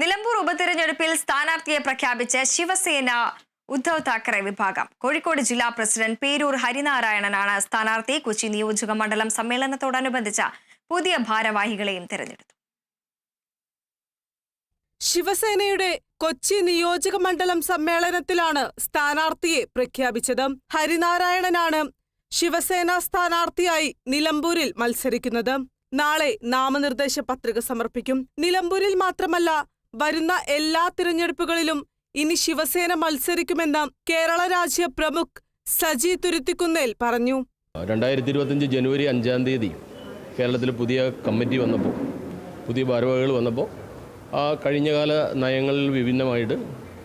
നിലമ്പൂർ ഉപതെരഞ്ഞെടുപ്പിൽ സ്ഥാനാർത്ഥിയെ പ്രഖ്യാപിച്ച് ശിവസേന ഉദ്ധവ് താക്കറെ വിഭാഗം. കോഴിക്കോട് ജില്ലാ പ്രസിഡന്റ് പേരൂർ ഹരിനാരായണനാണ് സ്ഥാനാർത്ഥി. കൊച്ചി നിയോജക മണ്ഡലം സമ്മേളനത്തോടനുബന്ധിച്ച പുതിയ ഭാരവാഹികളെയും തെരഞ്ഞെടുത്തു. ശിവസേനയുടെ കൊച്ചി നിയോജക മണ്ഡലം സമ്മേളനത്തിലാണ് സ്ഥാനാർത്ഥിയെ പ്രഖ്യാപിച്ചത്. ഹരിനാരായണനാണ് ശിവസേന സ്ഥാനാർത്ഥിയായി നിലമ്പൂരിൽ മത്സരിക്കുന്നത്. നാളെ നാമനിർദ്ദേശ പത്രിക സമർപ്പിക്കും. നിലമ്പൂരിൽ മാത്രമല്ല വരുന്ന എല്ലാ തിരഞ്ഞെടുപ്പുകളിലും ഇനി ശിവസേന മത്സരിക്കുമെന്ന് കേരള രാജ്യ പ്രമുഖ് സജി തുരുത്തിക്കുന്നേൽ പറഞ്ഞു. രണ്ടായിരത്തി ഇരുപത്തഞ്ച് ജനുവരി അഞ്ചാം തീയതി കേരളത്തിൽ പുതിയ കമ്മിറ്റി വന്നപ്പോൾ പുതിയ ഭാരവാഹികൾ വന്നപ്പോൾ ആ കഴിഞ്ഞകാല നയങ്ങളിൽ വിഭിന്നമായിട്ട്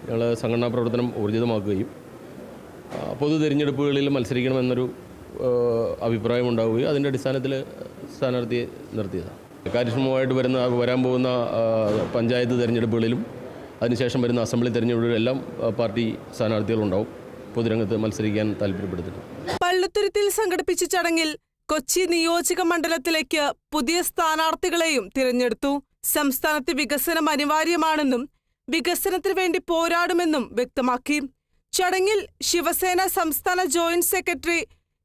ഞങ്ങൾ സംഘടനാ പ്രവർത്തനം ഊർജിതമാക്കുകയും പൊതു തിരഞ്ഞെടുപ്പുകളിൽ മത്സരിക്കണമെന്നൊരു ആ, അഭിപ്രായം ഉണ്ടാവുകയും അതിന്റെ അടിസ്ഥാനത്തിൽ സ്ഥാനാർത്ഥിയെ നിർത്തിയതാണ്. കാര്യക്ഷമമായിട്ട് വരുന്ന വരാൻ പോകുന്ന പഞ്ചായത്ത് തിരഞ്ഞെടുപ്പുകളിലും അതിനുശേഷം വരുന്ന അസംബ്ലി തിരഞ്ഞെടുപ്പുകളിലും എല്ലാം പാർട്ടി സ്ഥാനാർത്ഥികളുണ്ടാവും. പൊതുരംഗത്ത് മത്സരിക്കാൻ താല്പര്യപ്പെടുത്തുന്നു പള്ളുത്തുരുത്തിൽ സംഘടിപ്പിച്ച ചടങ്ങിൽ കൊച്ചി നിയോജക മണ്ഡലത്തിലേക്ക് പുതിയ സ്ഥാനാർത്ഥികളെയും തിരഞ്ഞെടുത്തു. സംസ്ഥാനത്തെ വികസനം അനിവാര്യമാണെന്നും വികസനത്തിനു വേണ്ടി പോരാടുമെന്നും വ്യക്തമാക്കി. ചടങ്ങിൽ ശിവസേന സംസ്ഥാന joint secretary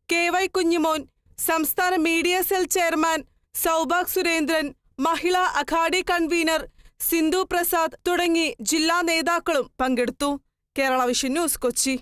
K Y Kunhimon സംസ്ഥാന media cell chairman Saubhag Surendran Mahila Aghadi convener Sindhu Prasad തുടങ്ങി ജില്ലാ നേതാക്കളും പങ്കെടുത്തു. Kerala vision news Kochi.